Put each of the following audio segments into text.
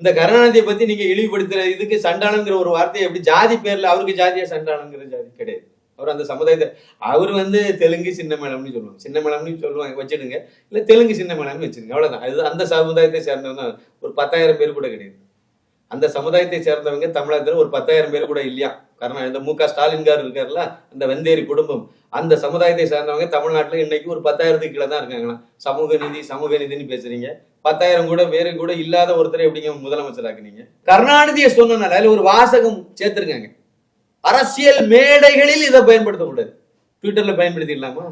இந்த கருணாநிதியை பத்தி நீங்க இழிவுபடுத்துற இதுக்கு சண்டானங்கிற ஒரு வார்த்தையை எப்படி ஜாதி பேர்ல அவருக்கு ஜாதியா சண்டானங்கிற ஜாதி? கிடையாது. அவர் அந்த சமுதாயத்தை அவர் வந்து தெலுங்கு சின்ன மேடம்னு சொல்லுவாங்க. சின்ன மேடம்னு சொல்லுவாங்க வச்சிடுங்க. இல்ல தெலுங்கு சின்ன மேடம்னு வச்சிருங்க அவ்வளவுதான். அது அந்த சமுதாயத்தை சேர்ந்தவங்க ஒரு பத்தாயிரம் பேர் கூட கிடையாது. அந்த சமுதாயத்தை சேர்ந்தவங்க தமிழகத்துல ஒரு பத்தாயிரம் பேர் கூட இல்லையா? காரணம் இந்த மு க. ஸ்டாலின் கார் இருக்காருல்ல அந்த வெந்தேரி குடும்பம். அந்த சமுதாயத்தை சேர்ந்தவங்க தமிழ்நாட்டுல இன்னைக்கு ஒரு பத்தாயிரத்துக்கு கீழே தான் இருக்காங்களா சமூக நீதி சமூக நீதினு பேசுறீங்க. பத்தாயிரம் கூட வேறு கூட இல்லாத ஒருத்தரை எப்படிங்க முதலமைச்சராக்குனீங்க? கருணாநிதியை சொன்னனால அதில் ஒரு வாசகம் சேர்த்துருக்காங்க. அரசியல் மேடைகளில் இதை பயன்படுத்தக்கூடாது ட்விட்டர்ல பயன்படுத்திடலாமா?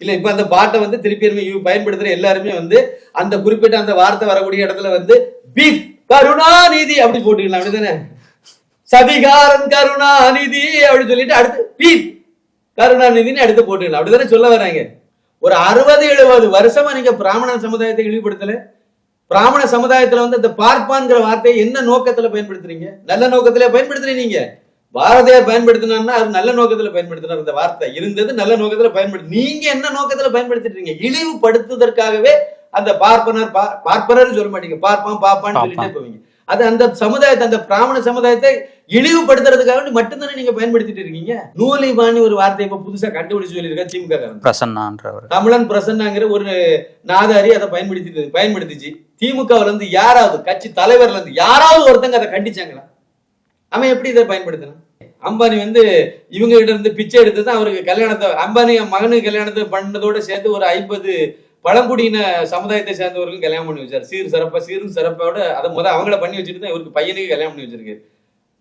இல்ல இப்ப அந்த பாட்டை வந்து திருப்பி பயன்படுத்துற எல்லாருமே வந்து அந்த குறிப்பிட்ட அந்த வார்த்தை வரக்கூடிய இடத்துல வந்து பி கருணாநிதி அப்படி போட்டுக்கலாம் அப்படிதானே? சதிகாரன் கருணாநிதி அப்படின்னு சொல்லிட்டு அடுத்து பீப் கருணாநிதினு அடுத்து போட்டுக்கலாம் அப்படிதானே சொல்ல வராங்க? ஒரு அறுபது எழுபது வருஷமா நீங்க பிராமண சமுதாயத்தை இழிவுபடுத்தல? பிராமண சமுதாயத்துல வந்து இந்த பார்ப்பான்ங்கிற வார்த்தையை என்ன நோக்கத்துல பயன்படுத்துறீங்க? நல்ல நோக்கத்துல பயன்படுத்துறீங்க நீங்க. பாரதியார் பயன்படுத்தினார்னா அது நல்ல நோக்கத்துல பயன்படுத்தினார். இந்த வார்த்தை இருந்தது நல்ல நோக்கத்துல பயன்படுத்தி நீங்க என்ன நோக்கத்துல பயன்படுத்திட்டு இருக்கீங்க இழிவுபடுத்துவதற்காகவே அந்த பார்ப்பனர் பார்ப்பனர் சொல்ல மாட்டீங்க. பார்ப்பான் பாப்பான்னு சொல்லிட்டே போவீங்க. அது அந்த சமுதாயத்தை அந்த பிராமண சமுதாயத்தை இழிவுபடுத்துறதுக்காக வேண்டி மட்டும்தானே நீங்க பயன்படுத்திட்டு இருக்கீங்க? நூலிபான்னு ஒரு வார்த்தை இப்ப புதுசா கண்டுபிடிச்சு சொல்லியிருக்கா திமுக. பிரசன்னான்றவர். தமிழன் பிரசன்னாங்கிற ஒரு நாதாரி அதை பயன்படுத்தி பயன்படுத்திச்சு. திமுகவுல இருந்து யாராவது கட்சி தலைவர்ல இருந்து யாராவது ஒருத்தங்க அதை கண்டிச்சாங்களா? அவன் எப்படி இதை பயன்படுத்தினான் அம்பானி வந்து இவங்க கிட்ட இருந்து பிச்சை எடுத்து தான் அவருக்கு கல்யாணத்தை அம்பானி மகனுக்கு கல்யாணத்தை பண்ணதோட சேர்த்து ஒரு ஐம்பது பழங்குடியின சமுதாயத்தை சேர்ந்தவர்களும் கல்யாணம் பண்ணி வச்சார். சீர் சிறப்பா சீரும் சிறப்போட அதை முதல் அவங்கள பண்ணி வச்சுட்டு தான் இவருக்கு பையனுக்கு கல்யாணம் பண்ணி வச்சிருக்காரு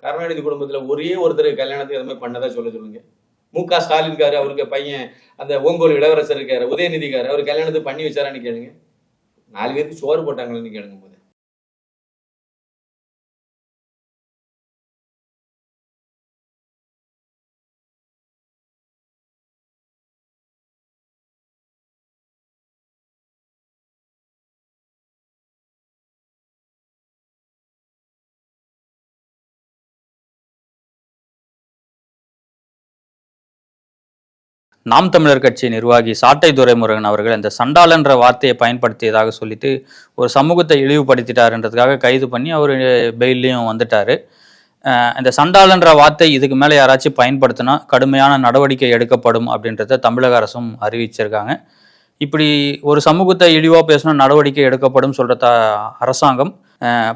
கருணாநிதி குடும்பத்துல ஒரே ஒருத்தர் கல்யாணத்துக்கு அது மாதிரி பண்ணதா சொல்ல சொல்லுங்க. மு க ஸ்டாலின் காரு அவருக்கு பையன் அந்த ஓங்கோல் இளவரசர் இருக்காரு உதயநிதி காரு அவர் கல்யாணத்துக்கு பண்ணி வச்சாரான்னு கேளுங்க. நாலு பேருக்கு சோறு போட்டாங்களான்னு கேளுங்க நாம் தமிழர் கட்சி நிர்வாகி சாட்டை துரைமுருகன் அவர்கள் இந்த சண்டாலன்ற வார்த்தையை பயன்படுத்தியதாக சொல்லிட்டு ஒரு சமூகத்தை இழிவுபடுத்திட்டாருன்றதுக்காக கைது பண்ணி அவர் பெயிலையும் வந்துட்டாரு. இந்த சண்டாளன்ற வார்த்தை இதுக்கு மேலே யாராச்சும் பயன்படுத்தினா கடுமையான நடவடிக்கை எடுக்கப்படும் அப்படின்றத தமிழக அரசும் அறிவிச்சிருக்காங்க. இப்படி ஒரு சமூகத்தை இழிவாக பேசினா நடவடிக்கை எடுக்கப்படும் சொல்ற அரசாங்கம்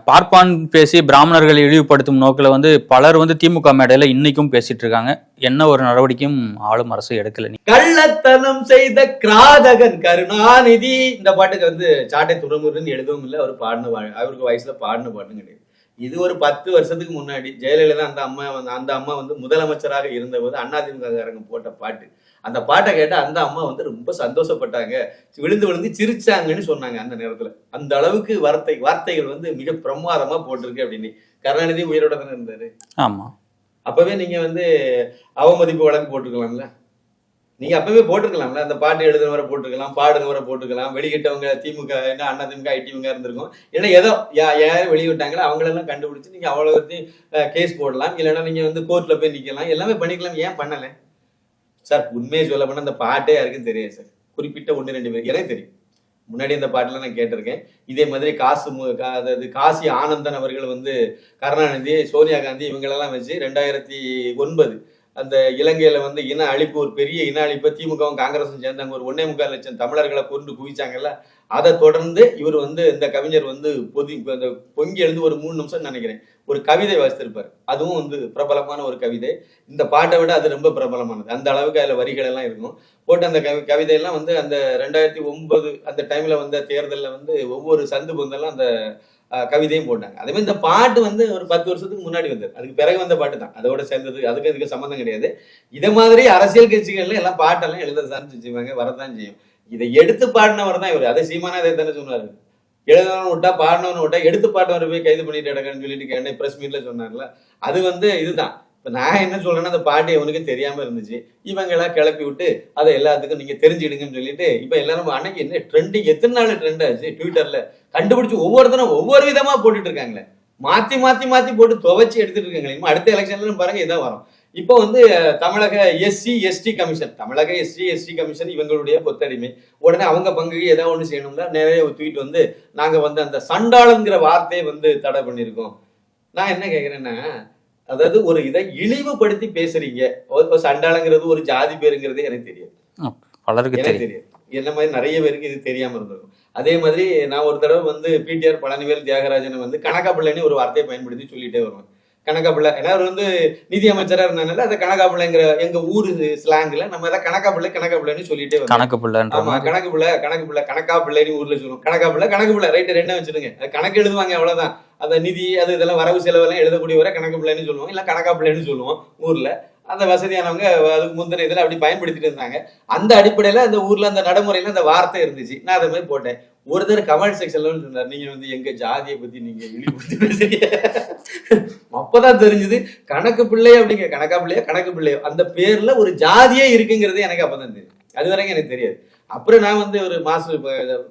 பார்ப்பான் பேசி பிராமணர்களை இழிவுபடுத்தும் நோக்கில் வந்து பலர் வந்து திமுக மேடையில் இன்னைக்கும் பேசிட்டு இருக்காங்க. என்ன ஒரு நடவடிக்கையும் ஆளும் அரசு எடுக்கல. கள்ளத்தனம் செய்த கிராதகன் கருணாநிதி. இந்த பாட்டுக்கு வந்து சாட்டை துறமுருன்னு எழுதவும் இல்லை. அவர் பாடின பாடு அவருக்கு வயசுல பாடின பாட்டும் கிடையாது. இது ஒரு பத்து வருஷத்துக்கு முன்னாடி ஜெயலலிதா அந்த அம்மா அந்த அம்மா வந்து முதலமைச்சராக இருந்தபோது அதிமுககாரங்க போட்ட பாட்டு. அந்த பாட்டை கேட்டு அந்த அம்மா வந்து ரொம்ப சந்தோஷப்பட்டாங்க. விழுந்து விழுந்து சிரிச்சாங்கன்னு சொன்னாங்க அந்த நேரத்துல. அந்த அளவுக்கு வார்த்தை வார்த்தைகள் வந்து மிக பிரமாதமா போட்டிருக்கு அப்படின்னு. கருணாநிதி உயிரோட தானே இருந்தாரு? ஆமா. அப்பவே நீங்க வந்து அவமதிப்பு வழக்கு போட்டுக்கலாம்ல நீங்க அப்பவே போட்டிருக்கலாம்ல? அந்த பாட்டு எழுதுனவரை போட்டிருக்கலாம் பாடுனவரை போட்டிருக்கலாம் வெளியிட்டவங்க திமுக என்ன அண்ணா திமுக ஐடிமுக இருந்திருக்கும். ஏன்னா ஏதோ யா- யார் வெளியிட்டாங்களோ அவங்களெல்லாம் கண்டுபிடிச்சு நீங்க அவ்வளவு கேஸ் போடலாம். இல்லைன்னா நீங்க வந்து கோர்ட்ல போய் நிக்கலாம். எல்லாமே பண்ணிக்கலாம். ஏன் பண்ணல? சார் உண்மையை சொல்ல போனால் அந்த பாட்டே யாருக்கும் தெரியாது சார். குறிப்பிட்ட ஒன்று ரெண்டு பேருக்கு. எனக்கு தெரியும். முன்னாடி இந்த பாட்டில் நான் கேட்டிருக்கேன். இதே மாதிரி காசு மு- கா- அதாவது காசி ஆனந்தன் அவர்கள் வந்து கருணாநிதி சோனியா காந்தி இவங்களெல்லாம் வச்சு ரெண்டாயிரத்தி ஒன்பது அந்த இலங்கையில வந்து இன அழிப்பு ஒரு பெரிய இன அழிப்பை திமுகவும் காங்கிரஸும் சேர்ந்தாங்க. ஒரு ஒன்னே முக்கால் லட்சம் தமிழர்களை கொண்டு குவிச்சாங்கல்ல அதை தொடர்ந்து இவர் வந்து இந்த கவிஞர் வந்து பொதி அந்த பொங்கி எழுந்து ஒரு மூணு நிமிஷம் நினைக்கிறேன். ஒரு கவிதை வாசித்திருப்பார். அதுவும் வந்து பிரபலமான ஒரு கவிதை. இந்த பாட்டை விட அது ரொம்ப பிரபலமானது. அந்த அளவுக்கு அதுல வரிகள் எல்லாம் இருக்கும் போட்டு அந்த கவி கவிதையெல்லாம் வந்து அந்த ரெண்டாயிரத்தி ஒன்பது அந்த டைம்ல வந்த தேர்தல்ல வந்து ஒவ்வொரு சந்து பொந்தெல்லாம் அந்த கவிதையும் போட்டாங்க. அதே மாதிரி இந்த பாட்டு வந்து ஒரு பத்து வருஷத்துக்கு முன்னாடி வந்தது. அதுக்கு பிறகு வந்த பாட்டு தான். அதோட சேர்ந்தது அதுக்கு அதுக்கு சம்மந்தம் கிடையாது. இதை மாதிரி அரசியல் கட்சிகள்ல எல்லாம் பாட்டெல்லாம் எழுதத்தான் செய்வாங்க வரதான் செய்யும். இதை எடுத்து பாடினவர் தான் இவர். அதை சீமானா அதை தானே சொன்னாரு. எழுதவனு விட்டா பாடினவனு விட்டா எடுத்து பாடினவரை போய் கைது பண்ணிட்டு இடங்கன்னு சொல்லிட்டு என்ன பிரஸ் மீட்ல சொன்னார்ல. அது வந்து இதுதான். இப்ப நான் என்ன சொல்றேன்னா அந்த பாட்டு இவனுக்கு தெரியாம இருந்துச்சு. இவங்க எல்லாம் கிளப்பி விட்டு அதை எல்லாத்துக்கும் நீங்க தெரிஞ்சிடுங்கன்னு சொல்லிட்டு இப்ப எல்லாரும் அன்னைக்கு என்ன ட்ரெண்டிங் எத்தனை நாள் ட்ரெண்ட் ஆச்சு? ட்விட்டர்ல கண்டுபிடிச்சு ஒவ்வொருத்தரும் ஒவ்வொரு விதமா போட்டுட்டு இருக்காங்களே. மாத்தி மாத்தி மாத்தி போட்டு துவைச்சு எடுத்துட்டு இருக்காங்களே. அடுத்த எலெக்ஷன்ல பாருங்க இதான் வரும். இப்போ வந்து தமிழக எஸ்சி எஸ்டி கமிஷன் தமிழக எஸ்சி எஸ்டி கமிஷன் இவங்களுடைய கொத்தடிமை உடனே அவங்க பங்குக்கு ஏதாவது ஒண்ணு செய்யணும்னா நிறைய தூக்கிட்டு வந்து நாங்க வந்து அந்த சண்டாளங்கிற வார்த்தையை வந்து தடை பண்ணியிருக்கோம் நான் என்ன கேக்குறேன்னா அதாவது ஒரு இதை இழிவுபடுத்தி பேசுறீங்க. சண்டாளங்கிறது ஒரு ஜாதி பேருங்கிறதே எனக்கு தெரியும் பலருக்கு தெரியும். என்ன மாதிரி நிறைய பேருக்கு இது தெரியாம இருந்திருக்கும். அதே மாதிரி நான் ஒரு தடவை வந்து பிடிஆர் பழனிவேல் தியாகராஜன் வந்து கணக்கா பிள்ளைன்னு ஒரு வார்த்தையை பயன்படுத்தி சொல்லிட்டே வருவேன். கணக்கா பிள்ளை ஏன்னா அவர் வந்து நிதி அமைச்சரா இருந்தனால அந்த கணக்கா பிள்ளைங்கிற எங்க ஊரு ஸ்லாங்ல நம்ம அதை கணக்கா பிள்ளை கணக்கா பிள்ளைன்னு சொல்லிட்டே வரோம் கணக்கு பிள்ளைன்ற ஆமா மாதிரி. கணக்கு பிள்ளை கணக்கு பிள்ளை கணக்கா பிள்ளைன்னு ஊர்ல சொல்லுவோம். கணக்கா பிள்ளை கணக்கு பிள்ளை ரைட் ரெண்டா வச்சிருங்க அது கணக்கு எழுதுவாங்க அவ்வளவுதான். அந்த நிதி அது இதெல்லாம் வரவு செலவெல்லாம் எழுதக்கூடிய வரை கணக்கு பிள்ளைன்னு சொல்லுவோம். இல்ல கணக்கா பிள்ளைன்னு சொல்லுவோம் ஊர்ல. அந்த வசதியானவங்க அதுக்கு முந்தின இதுல அப்படி பயன்படுத்திட்டு இருந்தாங்க. அந்த அடிப்படையில அந்த ஊர்ல அந்த நடைமுறையில அந்த வார்த்தை இருந்துச்சு. நான் அதை மாதிரி போட்டேன். ஒருத்தர் கமெண்ட் செக்ஷன்ல சொன்னார் நீங்க வந்து எங்க ஜாதியை பத்தி நீங்க இழிவுபடுத்தி பேசுறீங்க அப்பதான் தெரிஞ்சது கணக்கு பிள்ளை அப்படிங்கிற கணக்கா பிள்ளையா கணக்கு பிள்ளையோ. அந்த பேர்ல ஒரு ஜாதியே இருக்குங்கிறது எனக்கு அப்பதான் தெரியும் அது வரைக்கும் எனக்கு தெரியாது. அப்புறம் நான் வந்து ஒரு மாஸ்டர்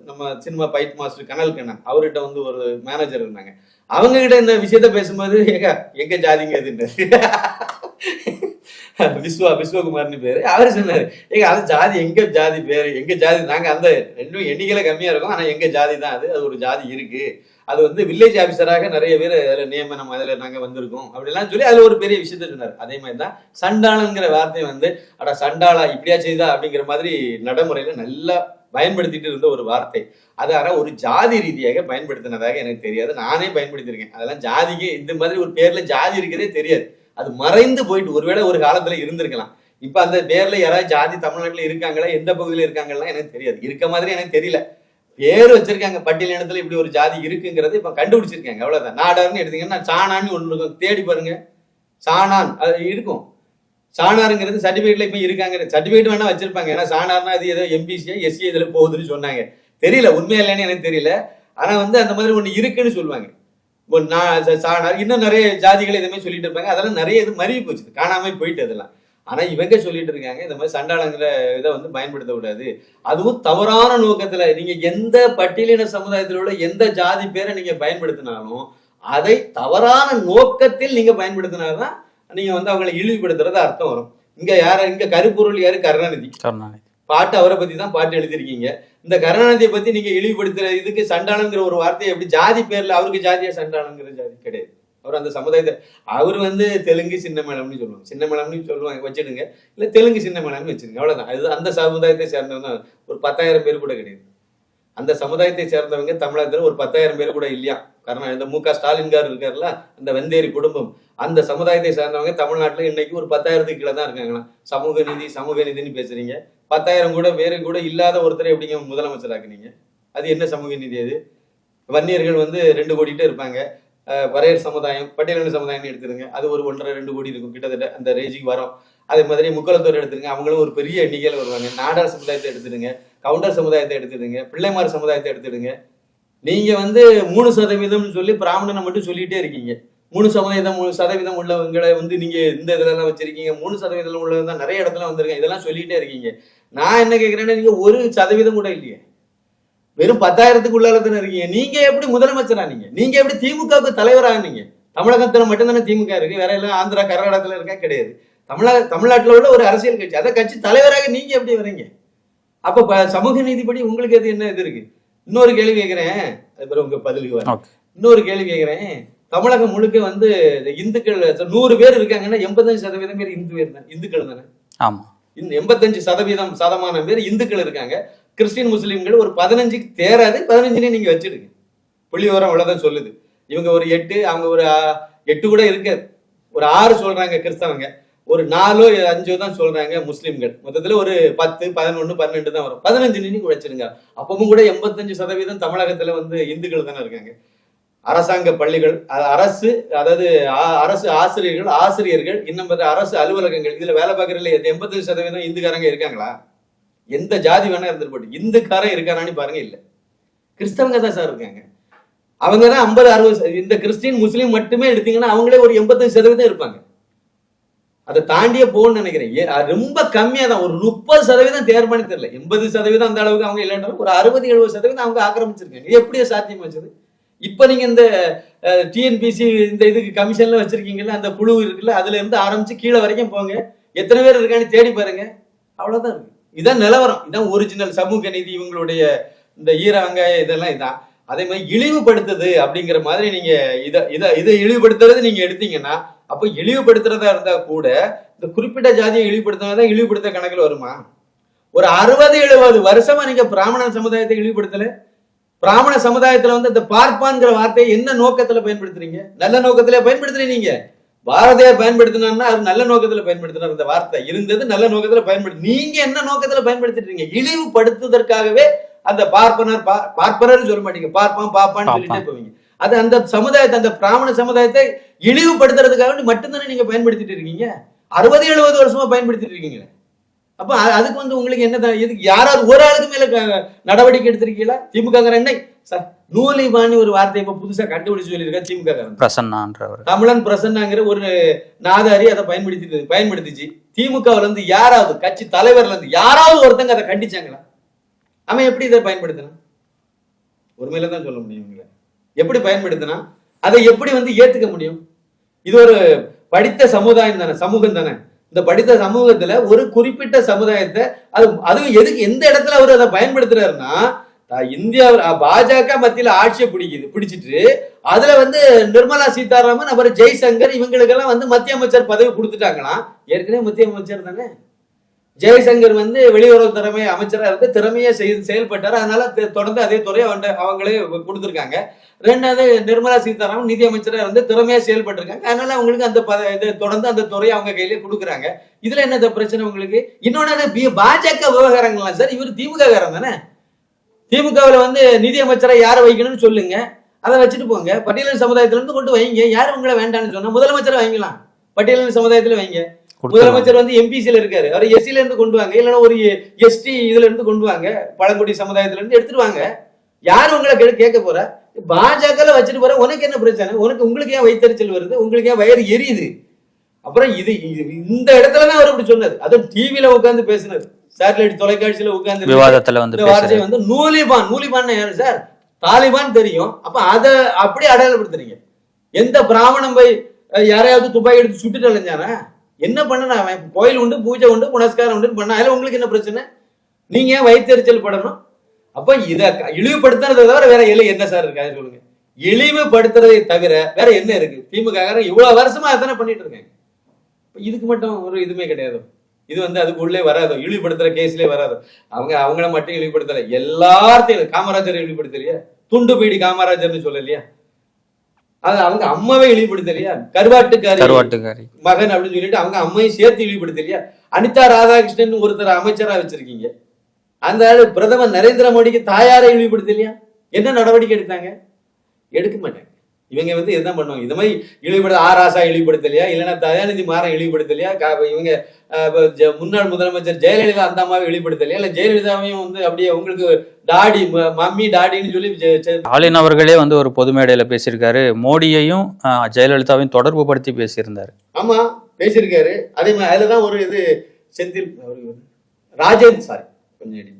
நம்ம சினிமா பைட் மாஸ்டர் கனல் கண்ணன் அவர்கிட்ட வந்து ஒரு மேனேஜர் இருந்தாங்க. அவங்க கிட்ட இந்த விஷயத்த பேசும்போது எங்க எங்க ஜாதிங்க விஸ்வா விஸ்வகுமார்னு பேரு. அவர் சொன்னாரு ஏங்க அது ஜாதி எங்க ஜாதி பேரு? எங்க ஜாதி நாங்க அந்த ரெண்டும் எண்ணிக்கையில கம்மியா இருக்கும் ஆனா எங்க ஜாதி தான் அது? அது ஒரு ஜாதி இருக்கு. அது வந்து வில்லேஜ் ஆபீசராக நிறைய பேர் அதில் நியமனம் அதில் நாங்கள் வந்திருக்கோம். அப்படிலாம் சொல்லி அதில் ஒரு பெரிய விஷயத்த சொன்னார். அதே மாதிரி தான் சண்டாளங்கிற வார்த்தை வந்து அட சண்டாளா இப்படியா செய்தா அப்படிங்கிற மாதிரி நடைமுறையில நல்லா பயன்படுத்திட்டு இருந்த ஒரு வார்த்தை. அது ஒரு ஜாதி ரீதியாக பயன்படுத்தினதாக எனக்கு தெரியாது. நானே பயன்படுத்தியிருக்கேன். அதெல்லாம் ஜாதிக்கு இந்த மாதிரி ஒரு பேர்ல ஜாதி இருக்கிறதே தெரியாது. அது மறைந்து போயிட்டு ஒருவேளை ஒரு காலத்துல இருந்திருக்கலாம். இப்ப அந்த பேர்ல யாராவது ஜாதி தமிழ்நாட்டுல இருக்காங்களா எந்த பகுதியில இருக்காங்கலாம் எனக்கு தெரியாது. இருக்க மாதிரி எனக்கு தெரியல. பேர் வச்சிருக்காங்க பட்டியலினத்துல இப்படி ஒரு ஜாதி இருக்குங்கிறது இப்ப கண்டுபிடிச்சிருக்காங்க. அவ்வளவுதான். நாடார்னு எடுத்தீங்கன்னா சாணான்னு ஒண்ணு இருக்கும். தேடி பாருங்க. சாணான் அது இருக்கும். சாணாருங்கிறது சர்டிபிகேட்ல இப்ப இருக்காங்க. சர்டிபிகேட் வேணா வச்சிருப்பாங்க. ஏன்னா சாணார்னா அது ஏதோ எம்பிசியா எஸ்சி இதுல போகுதுன்னு சொன்னாங்க. தெரியல உண்மையா இல்லைன்னு எனக்கு தெரியல. ஆனா வந்து அந்த மாதிரி ஒண்ணு இருக்குன்னு சொல்லுவாங்க. இப்போ நான் சாணார் இன்னும் நிறைய ஜாதிகள் எதுவுமே சொல்லிட்டு இருப்பாங்க. அதெல்லாம் நிறைய இது மறி போச்சு. காணாம போயிட்டு அதெல்லாம். ஆனா இவங்க சொல்லிட்டு இருக்காங்க இந்த மாதிரி சண்டாளங்கிற இதை வந்து பயன்படுத்த கூடாது. அதுவும் தவறான நோக்கத்துல நீங்க எந்த பட்டியலின சமுதாயத்தில் உள்ள எந்த ஜாதி பேரை நீங்க பயன்படுத்தினாலும் அதை தவறான நோக்கத்தில் நீங்க பயன்படுத்தினாதான் நீங்க வந்து அவங்களை இழிவுபடுத்துறது அர்த்தம் வரும். இங்க யார இங்க கருப்பொருள் யாரு? கருணாநிதி. கருணாநிதி. பாட்டு அவரை பத்தி தான் பாட்டு எழுதிருக்கீங்க இந்த கருணாநிதியை பத்தி நீங்க இழிவுபடுத்துற இதுக்கு சண்டாளங்கிற ஒரு வார்த்தையை எப்படி ஜாதி பேர்ல அவருக்கு ஜாதியா சண்டாளங்கிற ஜாதி கிடையாது. அவர் அந்த சமுதாயத்தை அவர் வந்து தெலுங்கு சின்ன மேடம்னு சொல்லுவாங்க. சின்ன மேடம்னு சொல்லுவாங்க வச்சிடுங்க. இல்ல தெலுங்கு சின்ன மேடம்னு வச்சிருங்க அவ்வளவுதான். அது அந்த சமுதாயத்தை சேர்ந்தவங்க ஒரு பத்தாயிரம் பேர் கூட கிடையாது. அந்த சமுதாயத்தை சேர்ந்தவங்க தமிழகத்துல ஒரு பத்தாயிரம் பேர் கூட இல்லையா? காரணம் இந்த மு க. ஸ்டாலின் கார் இருக்காருல்ல அந்த வெந்தேரி குடும்பம். அந்த சமுதாயத்தை சேர்ந்தவங்க தமிழ்நாட்டுல இன்னைக்கு ஒரு பத்தாயிரத்துக்கு கீழே தான் இருக்காங்களா சமூக நிதி சமூக நிதின்னு பேசுறீங்க. பத்தாயிரம் கூட வேறு கூட இல்லாத ஒருத்தரை எப்படிங்க முதலமைச்சராக்குனீங்க? அது என்ன சமூக நிதி அது? வன்னியர்கள் வந்து ரெண்டு கோடிட்டே இருப்பாங்க. வரையர் சமுதாயம் பட்டியலின சமுதாயம்னு எடுத்துருங்க. அது ஒரு ஒன்றரை ரெண்டு கோடி இருக்கும். கிட்டத்தட்ட அந்த ரேஞ்சுக்கு வரும். அதே மாதிரி முக்கலத்தோர் எடுத்துருங்க. அவங்களும் ஒரு பெரிய எண்ணிக்கையில் வருவாங்க. நாடார் சமுதாயத்தை எடுத்துடுங்க கவுண்டர் சமுதாயத்தை எடுத்துடுங்க பிள்ளைமார் சமுதாயத்தை எடுத்துடுங்க நீங்க வந்து மூணு சதவீதம்னு சொல்லி பிராமணனை மட்டும் சொல்லிட்டே இருக்கீங்க. மூணு சதவீதம் மூணு சதவீதம் உள்ளவங்களை வந்து நீங்க இந்த இதுலலாம் வச்சிருக்கீங்க. மூணு சதவீதம் உள்ளவங்க தான் நிறைய இடத்துல வந்திருக்கேன் இதெல்லாம் சொல்லிட்டே இருக்கீங்க. நான் என்ன கேட்கிறேன்னா நீங்க ஒரு சதவீதம் கூட இல்லையே. வெறும் பத்தாயிரத்துக்கு உள்ளாலதானே இருக்கீங்க. நீங்க எப்படி முதலமைச்சரா நீங்க? நீங்க எப்படி திமுகவுக்கு தலைவரா நீங்க? தமிழகத்துல மட்டும்தானே திமுக இருக்கு. வேற எல்லாம் ஆந்திரா கர்நாடகத்துல இருக்கா? கிடையாது. தமிழக தமிழ்நாட்டுல உள்ள ஒரு அரசியல் கட்சி. அதை கட்சி தலைவராக நீங்க எப்படி வரீங்க? அப்ப சமூக நீதிப்படி உங்களுக்கு அது என்ன இது இருக்கு? இன்னொரு கேள்வி கேட்கிறேன் அது உங்க பதிலுக்கு ஓகே இன்னொரு கேள்வி கேட்கிறேன் தமிழகம் முழுக்க வந்து இந்த இந்துக்கள் நூறு பேர் இருக்காங்கன்னா எண்பத்தஞ்சு சதவீதம் பேர் இந்து பேர் தான். இந்துக்கள் தானே? ஆமா. இந்த எண்பத்தஞ்சு சதவீதம் சதமானம் பேர் இந்துக்கள் இருக்காங்க. கிறிஸ்டின் முஸ்லீம்கள் ஒரு பதினஞ்சுக்கு தேராது பதினஞ்சுனே நீங்கள் வச்சுடுங்க புள்ளி விவரம் அவ்வளோதான் சொல்லுது. இவங்க ஒரு எட்டு அவங்க ஒரு எட்டு கூட இருக்காது. ஒரு ஆறு சொல்கிறாங்க கிறிஸ்தவங்க. ஒரு நாலோ அஞ்சோ தான் சொல்கிறாங்க முஸ்லீம்கள். மொத்தத்தில் ஒரு பத்து பதினொன்று பன்னெண்டு தான் வரும். பதினஞ்சு நீங்கள் வச்சிருங்க. அப்பவும் கூட எண்பத்தஞ்சு சதவீதம் தமிழகத்தில் வந்து இந்துக்கள் தானே இருக்காங்க. அரசாங்க பள்ளிகள் அரசு அதாவது அரசு ஆசிரியர்கள் ஆசிரியர்கள் இன்னும் அரசு அலுவலகங்கள் இதுல வேலை பார்க்கறதுல எண்பத்தஞ்சு சதவீதம் இந்துக்காரங்க இருக்காங்களா? எந்த ஜாதி வேணா இருந்துட்டு போட்டு இந்துக்காரன் இருக்கானான்னு பாருங்க இல்ல. கிறிஸ்தவங்க தான் சார் இருக்காங்க. அவங்க தான் ஐம்பது அறுபது இந்த கிறிஸ்டின் முஸ்லீம் மட்டுமே எடுத்தீங்கன்னா அவங்களே ஒரு எண்பத்தஞ்சு சதவீதம் இருப்பாங்க. அதை தாண்டியே போகணும்னு நினைக்கிறேன். அது ரொம்ப கம்மியா தான். ஒரு முப்பது சதவீதம் தேர்மானி தெரியல. எண்பது சதவீதம் அந்த அளவுக்கு அவங்க இல்லைன்றாலும் ஒரு அறுபது எழுபது சதவீதம் அவங்க ஆக்கிரமிச்சிருக்காங்க. இது சாத்தியம் வச்சது? இப்ப நீங்க இந்த டிஎன்பிசி இந்த இதுக்கு கமிஷன்ல வச்சிருக்கீங்கல்ல அந்த குழு இருக்குல்ல அதுல இருந்து ஆரம்பிச்சு கீழே வரைக்கும் போங்க. எத்தனை பேர் இருக்கான்னு தேடி பாருங்க. அவ்வளவுதான் இருக்கு. இதான் நிலவரம். இதான் ஒரிஜினல் சமூக நீதி இவங்களுடைய இந்த ஈர இதெல்லாம் இதான். அதே மாதிரி இழிவுபடுத்துது அப்படிங்கிற மாதிரி நீங்க இதை இதை இதை இழிவுபடுத்துறது நீங்க எடுத்தீங்கன்னா அப்போ இழிவுபடுத்துறதா இருந்தா கூட இந்த குறிப்பிட்ட ஜாதியை இழிவுபடுத்தினா இழிவுபடுத்த கணக்குல வருமா? ஒரு அறுபது எழுபது வருஷமா நீங்க பிராமண சமுதாயத்தை இழிவுபடுத்தல? பிராமண சமுதாயத்துல வந்து இந்த பார்ப்பான்கிற வார்த்தையை என்ன நோக்கத்துல பயன்படுத்துறீங்க? நல்ல நோக்கத்துல பயன்படுத்துறீங்க நீங்க. பாரதியார் பயன்படுத்தினார்னா அது நல்ல நோக்கத்துல பயன்படுத்தினார் இந்த வார்த்தை. இருந்தது நல்ல நோக்கத்துல பயன்படுத்தி நீங்க என்ன நோக்கத்துல பயன்படுத்திட்டு இருக்கீங்க இழிவுபடுத்துவதற்காகவே அந்த பார்ப்பனர் பார்ப்பனர் சொல்ல மாட்டீங்க. பார்ப்பான் பாப்பான்னு சொல்லிட்டே போவீங்க. அது அந்த சமுதாயத்தை அந்த பிராமண சமுதாயத்தை இழிவுபடுத்துறதுக்காக வேண்டி மட்டும்தானே நீங்க பயன்படுத்திட்டு இருக்கீங்க? அறுபது எழுபது வருஷமா பயன்படுத்திட்டு இருக்கீங்க அப்ப அதுக்கு வந்து உங்களுக்கு என்ன இதுக்கு யாராவது ஒரு ஆளுக்கு மேல நடவடிக்கை எடுத்திருக்கீங்களா? திமுக என்ன சார் நூலிபான்னு ஒரு வார்த்தை இப்ப புதுசா கண்டுபிடிச்சு சொல்லியிருக்கா திமுக. பிரசன்னான்றவர். தமிழன் பிரசன்னாங்கிற ஒரு நாதாரி அதை பயன்படுத்தி பயன்படுத்திச்சு. திமுகவுல இருந்து யாராவது கட்சி தலைவர்ல இருந்து யாராவது ஒருத்தங்க அதை கண்டிச்சாங்களா? அவன் எப்படி இதை பயன்படுத்தினான்? ஒருமையில தான் சொல்ல முடியும் இவங்கள. எப்படி பயன்படுத்தினா அதை எப்படி வந்து ஏத்துக்க முடியும்? இது ஒரு படித்த சமுதாயம் தானே சமூகம் தானே. இந்த படித்த சமூகத்துல ஒரு குறிப்பிட்ட சமுதாயத்தை அது அதுவும் எதுக்கு எந்த இடத்துல அவர் அதை பயன்படுத்துறாருன்னா இந்தியா பாஜக மத்தியில ஆட்சியை பிடிக்குது பிடிச்சிட்டு அதுல வந்து நிர்மலா சீதாராமன் அப்புறம் ஜெய்சங்கர் இவங்களுக்கெல்லாம் வந்து மத்திய அமைச்சர் பதவி கொடுத்துட்டாங்களாம். ஏற்கனவே மத்திய அமைச்சர் தானே? ஜெய்சங்கர் வந்து வெளியுறவு திறமை அமைச்சராக இருந்து திறமையா செய்து செயல்பட்டார். அதனால தொடர்ந்து அதே துறையை அவன்ட- அவங்களே கொடுத்துருக்காங்க. ரெண்டாவது நிர்மலா சீதாராமன் நிதி அமைச்சராக இருந்து திறமையா செயல்பட்டிருக்காங்க. அதனால அவங்களுக்கு அந்த பத இது தொடர்ந்து அந்த துறையை அவங்க கையிலே கொடுக்குறாங்க. இதுல என்ன இந்த பிரச்சனை உங்களுக்கு? இன்னொன்னு பி- பாஜக விவகாரங்கள்லாம் சார். இவர் திமுக காரம் தானே? திமுகவுல வந்து நிதி அமைச்சரை யாரை வைக்கணும்னு சொல்லுங்க. அதை வச்சுட்டு போங்க. பட்டியலின் சமுதாயத்துல இருந்து கொண்டு வைங்க. யார் உங்களை வேண்டாம்னு சொன்னா முதலமைச்சரை வைங்கலாம் பட்டியலின் சமுதாயத்துல வைங்க. முதலமைச்சர் வந்து எம்பிசில இருக்காரு. அவர் எஸ்சில இருந்து கொண்டு வாங்க. இல்லைன்னா ஒரு எஸ்டி இதுல இருந்து கொண்டு வாங்க. பழங்குடி சமுதாயத்துல இருந்து எடுத்துட்டு வாங்க. யார் உங்களை கேட்க போறா? பாஜகல வச்சுட்டு போற உனக்கு என்ன பிரச்சனை? உனக்கு உங்களுக்கு ஏன் வயிற்றுச்சல் வருது? உங்களுக்கு ஏன் வயிறு எரியுது? அப்புறம் இது இந்த இடத்துல தான் அவர் இப்படி சொன்னது அதுவும் டிவில உட்கார்ந்து பேசினது. சேட்டலைட் தொலைக்காட்சியில உட்கார்ந்து விவாதத்துல வந்து வார்த்தை வந்து நூலிபான் நூலிபான் யாரு சார்? தாலிபான் தெரியும். அப்ப அத அப்படியே அடையாளப்படுத்துறீங்க. எந்த பிராமணம் போய் யாரையாவது துப்பாக்கி எடுத்து சுட்டுட்டு அலைஞ்சானா? என்ன பண்ணனா அவன்? கோயில் உண்டு பூஜை உண்டு புனஸ்காரம் உண்டு பண்ண அதுல உங்களுக்கு என்ன பிரச்சனை? நீங்க ஏன் வயிற்றுச்சல் படணும்? அப்ப இத இழிவுபடுத்துறதை தவிர வேற இல்லை என்ன சார் இருக்கு? அதை சொல்லுங்க. இழிவுபடுத்துறதை தவிர வேற என்ன இருக்கு? திமுக இவ்வளவு வருஷமா அதானே பண்ணிட்டு இருக்காங்க. இப்ப இதுக்கு மட்டும் ஒரு இதுவுமே கிடையாது. இது வந்து அதுக்கு உள்ளே வராது. இழிவுபடுத்துற கேஸ்லயே வராது. அவங்க அவங்கள மட்டும் இழிவுபடுத்தல. எல்லாத்தையும் காமராஜர் இழிவுபடுத்தலையா? துண்டு பீடி காமராஜர்னு சொல்லலையா? அது அவங்க அம்மாவே இழிவுபடுத்தலையா? கருவாட்டுக்காரி கருவாட்டுக்காரி. மகன் அப்படின்னு சொல்லிட்டு அவங்க அம்மையும் சேர்த்து இழிவுபடுத்தலையா? அனிதா ராதாகிருஷ்ணன் ஒருத்தர் அமைச்சரா வச்சிருக்கீங்க. அந்த பிரதமர் நரேந்திர மோடிக்கு தாயாரை இழிவுபடுத்தலையா? என்ன நடவடிக்கை எடுத்தாங்க? எடுக்க மாட்டாங்க. இவங்க வந்து இதுதான் பண்ணுவாங்க? இது மாதிரி இழிவுபடுத்த ஆராசா இழிவுபடுத்தலையா? இல்லைன்னா தயாநிதி மாறன் இழிவுபடுத்தலையா? இவங்க முன்னாள் முதலமைச்சர் ஜெயலலிதா அந்த அம்மாவை இழிவுபடுத்தலையா? இல்ல ஜெயலலிதாவையும் வந்து அப்படியே உங்களுக்கு டாடி மம்மி டாடின்னு சொல்லி ஸ்டாலின் அவர்களே வந்து ஒரு பொது மேடையில பேசியிருக்காரு. மோடியையும் ஜெயலலிதாவையும் தொடர்பு படுத்தி பேசியிருந்தாரு. ஆமா பேசியிருக்காரு. அதே மாதிரி அதுலதான் ஒரு இது செந்தில் அவரு ராஜேந்திர சாரி கொஞ்சம்.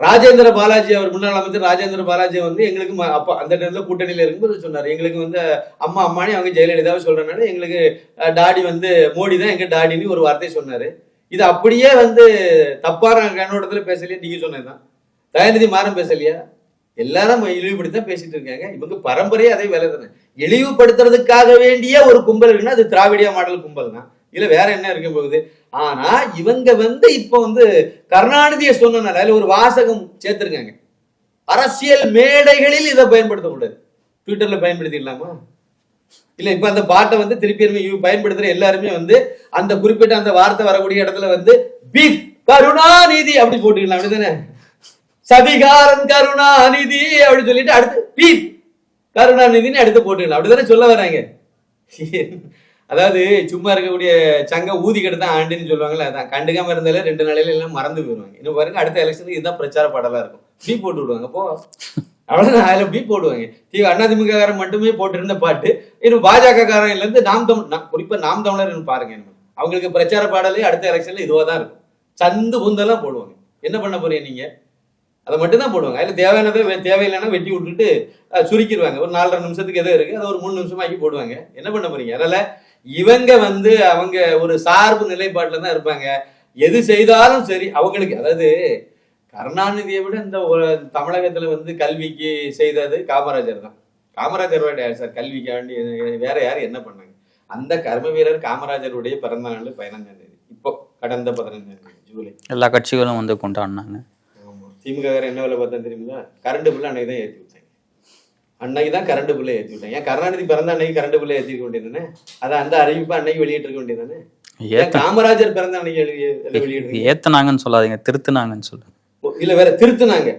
ராஜேந்திர பாலாஜி அவர் முன்னாள் அமைச்சர் ராஜேந்திர பாலாஜி வந்து எங்களுக்கு ம- அப்ப அந்த டைம்ல கூட்டணியில இருக்கும்போது சொன்னார். எங்களுக்கு வந்து அம்மா அம்மானே அவங்க ஜெயலலிதாவை சொல்றனால எங்களுக்கு டாடி வந்து மோடி தான் எங்க டாடின்னு ஒரு வார்த்தை சொன்னாரு. இது அப்படியே வந்து தப்பான கண்ணோட்டத்துல பேசலையே நீங்க சொன்னதுதான். தயாநிதி மாறம் பேசலையா? எல்லாரும் இழிவுபடுத்தி தான் பேசிட்டு இருக்காங்க. இவங்க பரம்பரையே அதே வேலை தானே. இழிவுபடுத்துறதுக்காக வேண்டிய ஒரு கும்பல் இருக்குன்னா அது திராவிடியா மாடல் கும்பல் தான் இல்ல வேற என்ன இருக்க போகுது? ஆனா இவங்க வந்து இப்ப வந்து கருணாநிதியை சொன்னனால அதுல ஒரு வாசகம் சேர்த்திருக்காங்க. அரசியல் மேடைகளில் இதை பயன்படுத்தக்கூடாது ட்விட்டர்ல பயன்படுத்திடலாமா? இல்ல இப்ப அந்த பாட்டை வந்து திருப்பி பயன்படுத்துற எல்லாருமே வந்து அந்த குறிப்பிட்ட அந்த வார்த்தை வரக்கூடிய இடத்துல வந்து பிக் கருணாநிதி அப்படி போட்டுக்கலாம். அப்படிதானே? சதிகாரன் கருணாநிதி அப்படின்னு சொல்லிட்டு அடுத்து பி கருணாநிதினு அடுத்து போட்டுக்கலாம். அப்படிதானே சொல்ல வராங்க? அதாவது சும்மா இருக்கக்கூடிய சங்க ஊதி தான் ஆண்டுன்னு சொல்லுவாங்கல்ல அதான் கண்டுக்காம இருந்தாலே ரெண்டு நாளையில எல்லாம் மறந்து போயிடுவாங்க இன்னும் பாருங்க அடுத்த எலெக்ஷனுக்கு இதுதான் பிரச்சார பாடலா இருக்கும். பீ போட்டு விடுவாங்க போ. அவ்வளவுதான் அதுல பீ போடுவாங்க. தி அதிமுக காரன் மட்டுமே போட்டிருந்த பாட்டு இன்னும் பாஜக காரன்ல இருந்து நாம் தமிழ் குறிப்பா நாம் தமிழர் பாருங்க அவங்களுக்கு பிரச்சார பாடலே அடுத்த எலெக்ஷன்ல இதுவா தான் இருக்கும். சந்து புந்தெல்லாம் போடுவாங்க. என்ன பண்ண போறீங்க நீங்க? அதை மட்டும் தான் போடுவாங்க. அதில் தேவையானதை தேவையில்லைன்னா வெட்டி விட்டுட்டு சுருக்கிடுவாங்க ஒரு நாலரை நிமிஷத்துக்கு எதோ இருக்கு அதை ஒரு மூணு நிமிஷமாக்கி போடுவாங்க. என்ன பண்ண போறீங்க? அதனால இவங்க வந்து அவங்க ஒரு சார்பு நிலைப்பாட்டில் தான் இருப்பாங்க. எது செய்தாலும் சரி அவங்களுக்கு அதாவது கருணாநிதியை விட இந்த தமிழகத்துல வந்து கல்விக்கு செய்தது காமராஜர் தான். காமராஜர் சார்? கல்விக்காண்டி வேற யார் என்ன பண்ணாங்க? அந்த கர்ம வீரர் காமராஜருடைய பிறந்த நாள் பதினஞ்சாம் தேதி. இப்போ கடந்த பதினஞ்சாம் தேதி ஜூலை. எல்லா கட்சிகளும் வந்து கொண்டாடினாங்க. திமுக என்ன வேலை பார்த்தா தெரியுங்களா கரண்ட் பில்லு அன்னைக்கு தான் ஏற்றி அன்னைக்கு தான் கரண்ட் பில்லை ஏற்றி விட்டாங்க ஏன் கருணாநிதி பிறந்த அன்னைக்கு கரண்ட் பில்லை ஏற்றிருக்க வேண்டியதானே அதை அந்த அறிவிப்பை அன்னைக்கு வெளியிட்டிருக்க வேண்டியதானே காமராஜர் பிறந்த அன்னைக்கு வெளியிடுறீங்க ஏத்துனாங்கன்னு சொல்லாதீங்க திருத்துனாங்கன்னு சொல்லுங்க இல்ல வேற திருத்துனாங்க.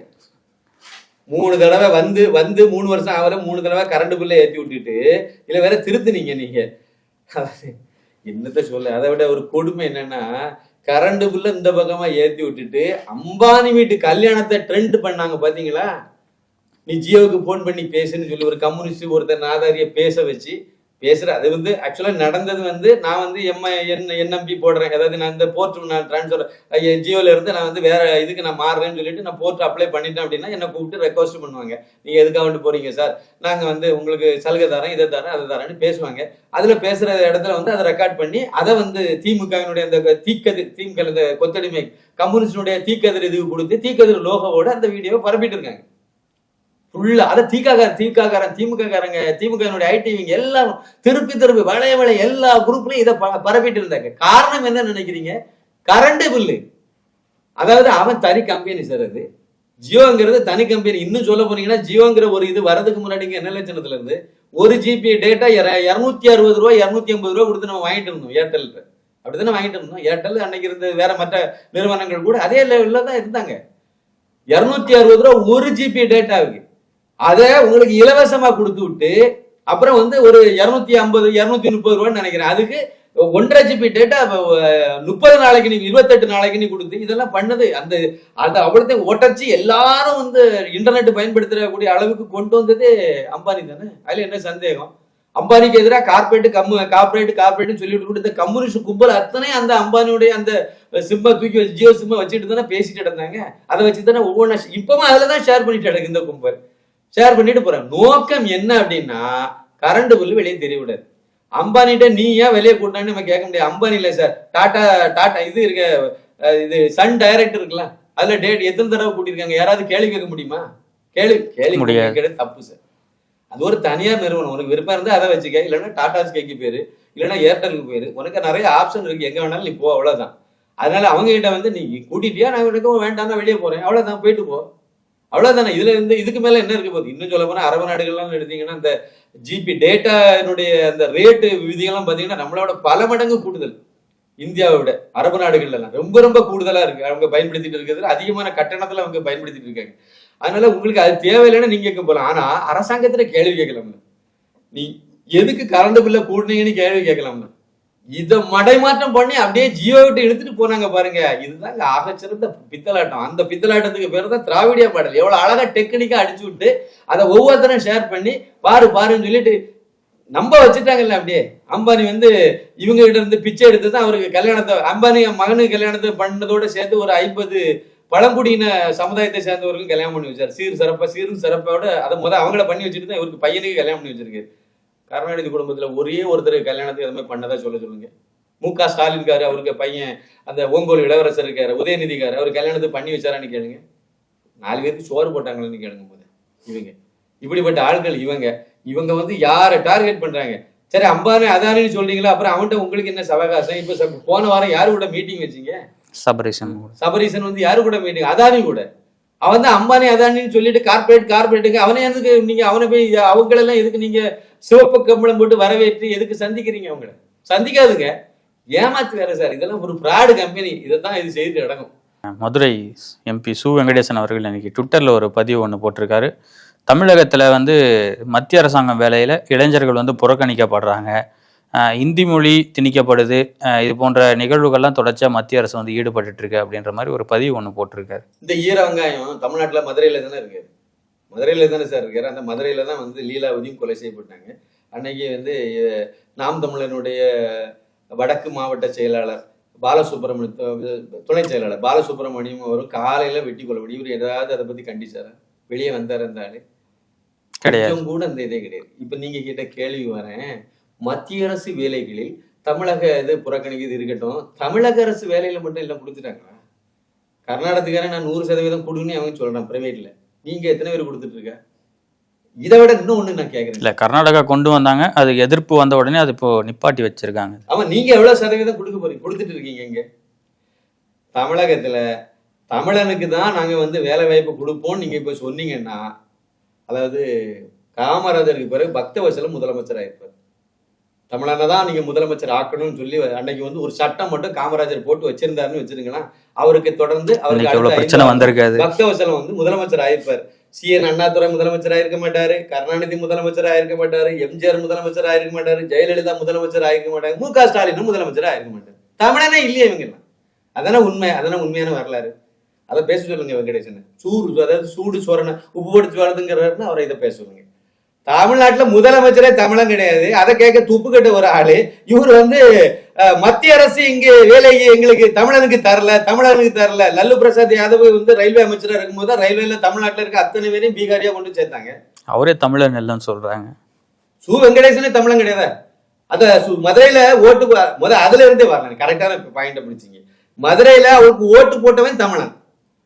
மூணு தடவை வந்து வந்து மூணு வருஷம் ஆகல மூணு தடவை கரண்ட் பில்லை ஏத்தி விட்டுட்டு இல்ல வேற திருத்துனீங்க நீங்க. என்னத்த சொல்ல அதை விட ஒரு கொடுமை என்னன்னா கரண்ட் பில்ல இந்த பக்கமா ஏத்தி விட்டுட்டு அம்பானி வீட்டு கல்யாணத்தை ட்ரெண்ட் பண்ணாங்க பாத்தீங்களா? நீ ஜியோவுக்கு ஃபோன் பண்ணி பேசுன்னு சொல்லி ஒரு கம்யூனிஸ்ட் ஒருத்தர் நாதாரிய பேச வச்சு பேசுற அது வந்து ஆக்சுவலாக நடந்தது வந்து நான் வந்து எம் என் என்எம்பி போடுறேன். அதாவது நான் இந்த போர்ட் நான் டிரான்ஸ்ஃபர் ஜியோல இருந்து நான் வந்து வேற இதுக்கு நான் மாறுறேன்னு சொல்லிட்டு நான் போர்ட் அப்ளை பண்ணிட்டேன் அப்படின்னா என்ன கூப்பிட்டு ரெக்வஸ்ட் பண்ணுவாங்க. நீங்க எதுக்காக போறீங்க சார் நாங்கள் வந்து உங்களுக்கு சலுகை தரேன் இதை தரேன் அதை தரேன்னு பேசுவாங்க. அதுல பேசுற இடத்துல வந்து அதை ரெக்கார்ட் பண்ணி அதை வந்து திமுகவினுடைய அந்த தீக்கதிர் திமுக கொத்தடிமை கம்யூனிஸ்டினுடைய தீக்கதிர் இதுக்கு கொடுத்து தீக்கதிர் லோகோவோட அந்த வீடியோவை பரப்பிட்டு இருக்காங்க. ஃபுல்லா அதை தீக்காக்கார தீக்காக்காரன் திமுககாரங்க திமுகனுடைய திமுக ஐடிவிங்க எல்லாம் திருப்பி திருப்பி வளைய வளைய எல்லா குரூப்லயும் இதை ப- பரப்பிட்டு இருந்தாங்க காரணம் என்ன நினைக்கிறீங்க? கரண்ட் பில்லு அதாவது அவன் தனி கம்பெனி சார் அது. ஜியோங்கிறது தனி கம்பெனி இன்னும் சொல்ல போனீங்கன்னா ஜியோங்கிற ஒரு இது வரதுக்கு முன்னாடிங்க என்ன லட்சணத்துல இருந்து ஒரு ஜிபி டேட்டா இருநூத்தி அறுபது ரூபா இருநூத்தி ஐம்பது ரூபா கொடுத்து நம்ம வாங்கிட்டு இருந்தோம் ஏர்டெல் அப்படித்தானே வாங்கிட்டு இருந்தோம். ஏர்டெல் அன்னைக்கு இருந்த வேற மற்ற நிறுவனங்கள் கூட அதே லெவல்ல தான் இருந்தாங்க. இருநூத்தி அறுபது ரூபா ஒரு ஜிபி டேட்டாவுக்கு அதை உங்களுக்கு இலவசமா கொடுத்து விட்டு அப்புறம் வந்து ஒரு இருநூத்தி ஐம்பது இருநூத்தி முப்பது ரூபான்னு நினைக்கிறேன். அதுக்கு ஒன்றரை ஜிபி டேட்டா முப்பது நாளைக்கு நீ இருபத்தெட்டு நாளைக்கு நீ கொடுத்து இதெல்லாம் பண்ணது. அந்த அது அவ்வளோத்தையும் ஒட்டச்சு எல்லாரும் வந்து இன்டர்நெட் பயன்படுத்தக்கூடிய அளவுக்கு கொண்டு வந்தது அம்பானி தானே? அதுல என்ன சந்தேகம்? அம்பானிக்கு எதிராக கார்பரேட் கம்மு கார்பரேட் கார்பரேட்னு சொல்லிட்டு கொடுத்த கம்யூனிஸ்ட் கும்பல் அத்தனை அந்த அம்பானியுடைய அந்த சிம்மை தூக்கி வச்சு ஜியோ சிம்மை வச்சுட்டு தானே பேசிட்டு இருந்தாங்க. அதை வச்சு தானே ஒவ்வொன்றா இப்பவும் அதில் தான் ஷேர் பண்ணிட்டு கிடக்கு இந்த கும்பல். ஷேர் பண்ணிட்டு போறாங்க நோக்கம் என்ன அப்படின்னா கரண்ட் பில்லு வெளியே தெரிய விடாது அம்பானிட்ட நீ ஏன் வெளியே கூட்டான்னு நம்ம கேட்க முடியாது. அம்பானி இல்ல சார் டாடா டாடா இது இருக்க இது சன் டைரக்ட் இருக்குல்ல அதுல டேட் எத்தனை தடவை கூட்டியிருக்காங்க? யாராவது கேள்வி கேட்க முடியுமா? கேள்வி கேள்வி. கேட்கறது தப்பு சார் அது ஒரு தனியார் நிறுவனம். உனக்கு விருப்பம் இருந்தா அதை வச்சுக்க. இல்லைன்னா டாடா ஸ்கைக்கு பேரு. இல்லைன்னா ஏர்டெலுக்கு பேரு. உனக்கு நிறைய ஆப்ஷன் இருக்கு. எங்க வேணாலும் நீ போ அவ்வளவுதான். அதனால அவங்க கிட்ட வந்து நீ கூட்டிட்டியா? நான் எனக்கு வேண்டாம் வெளியே போறேன். அவ்வளவுதான். போயிட்டு போ. அவ்வளவுதானே. இதுல இருந்து இதுக்கு மேல என்ன இருக்க போகுது? இன்னும் சொல்ல போனா அரபு நாடுகள்லாம் எடுத்தீங்கன்னா அந்த ஜிபி டேட்டானுடைய அந்த ரேட்டு விதிகள்லாம் பாத்தீங்கன்னா நம்மளோட பல மடங்கு கூடுதல். இந்தியாவை விட அரபு நாடுகள்ல எல்லாம் ரொம்ப ரொம்ப கூடுதலா இருக்கு. அவங்க பயன்படுத்திட்டு இருக்கிறது அதிகமான கட்டணத்துல அவங்க பயன்படுத்திட்டு இருக்காங்க. அதனால உங்களுக்கு அது தேவையில்லைன்னு நீங்க கேட்க போலாம் ஆனா அரசாங்கத்துல கேள்வி கேட்கலாம்ல. நீ எதுக்கு கரண்ட் பில்ல கூடுனீங்கன்னு கேள்வி கேட்கலாம்ல. இத மடைமாற்றம் பண்ணி அப்படியே ஜியோ விட்டு இழுத்துட்டு போனாங்க பாருங்க. இதுதாங்க ஆகச்சிறந்த பித்தலாட்டம். அந்த பித்தலாட்டத்துக்கு பேர் தான் திராவிடிய பாடல். எவ்வளவு அழகா டெக்னிக்கா அடிச்சு விட்டு அதை ஒவ்வொருத்தரும் ஷேர் பண்ணி பாரு பாருன்னு சொல்லிட்டு நம்ப வச்சுட்டாங்கல்ல அப்படியே. அம்பானி வந்து இவங்க கிட்ட இருந்து பிச்சை எடுத்து தான் அவருக்கு கல்யாணத்தை அம்பானி மகனுக்கு கல்யாணத்தை பண்ணதோட சேர்த்து ஒரு ஐம்பது பழங்குடியின சமுதாயத்தை சேர்ந்தவர்களும் கல்யாணம் பண்ணி வச்சார். சீர் சிறப்பா சீரும் சிறப்போட அதை முதல் அவங்கள பண்ணி வச்சுட்டு தான் இவருக்கு பையனுக்கு கல்யாணம் பண்ணி வச்சிருக்காரு கருணாநிதி குடும்பத்துல ஒரே ஒருத்தர் கல்யாணத்துக்கு மாதிரி பண்ணதா சொல்ல சொல்லுங்க. மு க. ஸ்டாலின் இருக்காரு அவருக்கு பையன் அந்த ஓங்கோல் இளவரசர் இருக்காரு உதயநிதி இருக்காரு அவர் கல்யாணத்துக்கு பண்ணி வச்சாரான்னு கேளுங்க. நாலு பேருக்கு சோறு போட்டாங்களான்னு கேளுங்க போது இவங்க. இப்படிப்பட்ட ஆட்கள் இவங்க. இவங்க வந்து யாரை டார்கெட் பண்றாங்க? சரி அம்பானி அதானின்னு சொல்றீங்களா? அப்புறம் அவன்கிட்ட உங்களுக்கு என்ன சவகாசம்? இப்ப போன வாரம் யாரு கூட மீட்டிங் வச்சீங்க? சபரீசன் சபரீசன் வந்து யாரு கூட மீட்டிங் அதானி கூட. அவன் தான் அம்பானி அதானின்னு சொல்லிட்டு கார்பரேட் கார்பரேட்டுக்கு அவனை எதுக்கு நீங்க அவனை போய் அவங்களெல்லாம் எதுக்கு நீங்க சிவப்பு கம்பளம் போட்டு வரவேற்று எதுக்கு சந்திக்கிறீங்க அவங்கள? சந்திக்காதுங்க. ஏமாத்து வேற சார். இதெல்லாம் ஒரு ஃப்ராடு கம்பெனி இதை தான் இது செய்து நடக்கும். மதுரை எம்பி சு வெங்கடேசன் அவர்கள் இன்னைக்கு ட்விட்டர்ல ஒரு பதிவு ஒன்று போட்டிருக்காரு. தமிழகத்தில் வந்து மத்திய அரசாங்கம் வேலையில் இளைஞர்கள் வந்து புறக்கணிக்கப்படுறாங்க. இந்தி மொழி திணிக்கப்படுது. இது போன்ற நிகழ்வுகள்லாம் தொடர்ச்சியா மத்திய அரசு வந்து ஈடுபட்டுட்டு இருக்கு அப்படின்ற மாதிரி ஒரு பதிவு ஒன்று போட்டிருக்காரு. இந்த ஈர வெங்காயம் தமிழ்நாட்டுல மதுரையில தானே இருக்கு? மதுரையில தானே சார் இருக்காரு அந்த மதுரையில தான் வந்து லீலாவதியும் கொலை செய்யப்பட்டாங்க. அன்னைக்கு வந்து நாம் தமிழனுடைய வடக்கு மாவட்ட செயலாளர் பாலசுப்ரமணிய துணை செயலாளர் பாலசுப்ரமணியம் அவரும் காலையில வெட்டி கொள்ளப்படி இவர் ஏதாவது அதை பத்தி கண்டிச்சாரா? வெளியே வந்தார் இருந்தாரு கிடையாது. கூட அந்த இதே கிடையாது. இப்ப நீங்க கேட்ட கேள்வி வரேன். மத்திய அரசு வேலைகளில் தமிழக இது புறக்கணிக்கிறது இருக்கட்டும். தமிழக அரசு வேலையில மட்டும் எல்லாம் கொடுத்துட்டாங்களா கர்நாடகத்துக்காரன் நான் நூறு சதவீதம் கொடுங்கன்னு அவங்க சொல்றான் பிரைவேட்ல நீங்க எத்தனை பேர் கொடுத்துட்டு இருக்க? இதை விட இன்னும் ஒண்ணு நான் கேக்குறேன். இல்ல கர்நாடகா கொண்டு வந்தாங்க. அது எதிர்ப்பு வந்த உடனே அது இப்போ நிப்பாட்டி வச்சிருக்காங்க. அவன் நீங்க எவ்வளவு சதவீதம் கொடுக்க போறீங்க? கொடுத்துட்டு இருக்கீங்க இங்க. தமிழகத்துல தமிழனுக்கு தான் நாங்க வந்து வேலை வாய்ப்பு கொடுப்போம் நீங்க இப்ப சொன்னீங்கன்னா அதாவது காமராஜருக்கு பிறகு பக்தவசலம் முதலமைச்சர் ஆயிருப்பார். தமிழனை தான் நீங்க முதலமைச்சர் ஆக்கணும்னு சொல்லி அன்னைக்கு வந்து ஒரு சட்டம் மட்டும் காமராஜர் போட்டு வச்சிருந்தாருன்னு வச்சிருங்கன்னா அவருக்கு தொடர்ந்து அவருக்கு பிரச்சனை வந்திருக்காது. பக்தவசலம் வந்து முதலமைச்சர் ஆயிருப்பார். சி. என். அண்ணாதுரை முதலமைச்சர் ஆயிருக்க மாட்டாரு. கருணாநிதி முதலமைச்சர் ஆயிருக்க மாட்டாரு. எம்ஜிஆர் முதலமைச்சர் ஆயிருக்க மாட்டாரு. ஜெயலலிதா முதலமைச்சர் ஆயிருக்க மாட்டாரு. மு. க. ஸ்டாலினும் முதலமைச்சர் ஆயிருக்க மாட்டாரு. தமிழனே இல்லையே இவங்க எல்லாம். அதானே உண்மை. அதானே உண்மையான வரலாறு. அதை பேச சொல்லுங்க வெங்கடேசன். சூடு அதாவது சூடு சோரனை உப்பு படுத்து வரதுங்கிறாருன்னு அவரை இதை பேச சொல்லுங்க. தமிழ்நாட்டுல முதலமைச்சரே தமிழன் கிடையாது. அதை கேட்க துப்பு கட்ட ஒரு ஆளு. இவர் வந்து மத்திய அரசு இங்க வேலைக்கு எங்களுக்கு தமிழனுக்கு தரல தமிழனுக்கு தரல. லல்லு பிரசாத் யாதவ் வந்து ரயில்வே அமைச்சரா இருக்கும்போது தான் ரயில்வேல தமிழ்நாட்டுல இருக்க அத்தனை பேரையும் பீகாரியா கொண்டு சேர்த்தாங்க. அவரே தமிழன் இல்லைன்னு சொல்றாங்க. சு வெங்கடேசனே தமிழன் கிடையாது. அத மதுரையில ஓட்டு முத அதுல இருந்தே வரலாம் கரெக்டான பாயிண்ட பிடிச்சிங்க மதுரையில அவருக்கு ஓட்டு போட்டவன் தமிழன்.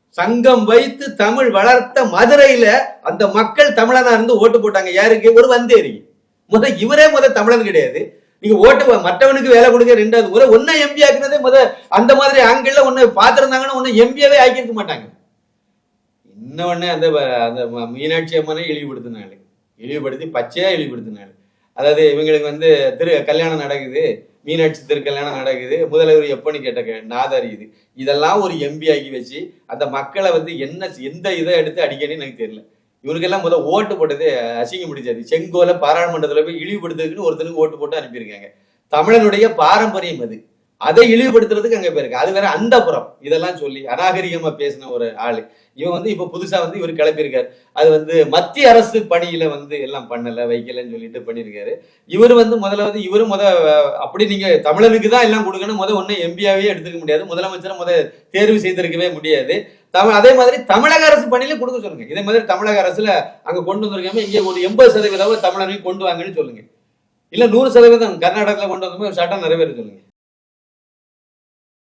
சங்கம் வைத்து தமிழ் வளர்த்த மதுரையில அந்த மக்கள் தமிழனா இருந்து ஓட்டு போட்டாங்க. யாருக்கு? ஒரு வந்தேரி. முத இவரே முத தமிழன் கிடையாது. நீங்க ஓட்டு மற்றவனுக்கு வேலை கொடுக்க ரெண்டாவது ஒரு ஒன்னும் எம்பி ஆக்குனதே முத அந்த மாதிரி ஆங்கிள் ஒன்னு பாத்திருந்தாங்கன்னா ஒன்னும் எம்பியாவே ஆக்கியிருக்க மாட்டாங்க. இன்னொன்னு அந்த அந்த ம- மீனாட்சி அம்மனை இழிவுபடுத்தினாங்க இழிவுபடுத்தி பச்சையா இழிவுபடுத்தினாங்க அதாவது இவங்களுக்கு வந்து திரு கல்யாணம் நடக்குது. மீனாட்சி திருக்கல்யாணம் நடக்குது. முதல்வர் எப்போன்னு கேட்ட கே- நாதாரி இது. இதெல்லாம் ஒரு எம்பி ஆக்கி வச்சு அந்த மக்களை வந்து என்ன எந்த இதை எடுத்து அடிக்கணும்னு எனக்கு தெரியல. இவருக்கெல்லாம் முதல் ஓட்டு போட்டது அசிங்க முடிச்சாது செங்கோல பாராளுமன்றத்தில் போய் இழிவுபடுத்துறதுக்குன்னு ஒருத்தருக்கு ஓட்டு போட்டு அனுப்பியிருக்காங்க. தமிழனுடைய பாரம்பரியம் அது. அதை இழிவுபடுத்துறதுக்கு அங்க போயிருக்கு. அது வேற அந்த புறம். இதெல்லாம் சொல்லி அநாகரிகமா பேசின ஒரு ஆள். இவன் வந்து இப்ப புதுசா வந்து இவர் கிளப்பியிருக்காரு அது வந்து மத்திய அரசு பணியில வந்து எல்லாம் பண்ணல வைக்கலன்னு சொல்லிட்டு பண்ணியிருக்காரு. இவர் வந்து முதல்ல வந்து இவரும் முத அப்படி நீங்க தமிழனுக்கு தான் எல்லாம் கொடுக்கணும். முத ஒன்னும் எம்பியாவே எடுத்துக்க முடியாது. முதலமைச்சரை முத தேர்வு செய்திருக்கவே முடியாது. தமிழ் அதே மாதிரி தமிழக அரசு பணியில கொடுக்க சொல்லுங்க. இதே மாதிரி தமிழக அரசுல அங்க கொண்டு வந்திருக்காம இங்க ஒரு எண்பது சதவீதம் தமிழனையும் கொண்டு வாங்கன்னு சொல்லுங்க. இல்ல நூறு சதவீதம் கர்நாடகால கொண்டு வந்தோம் சட்டம் நிறைவேற சொல்லுங்க.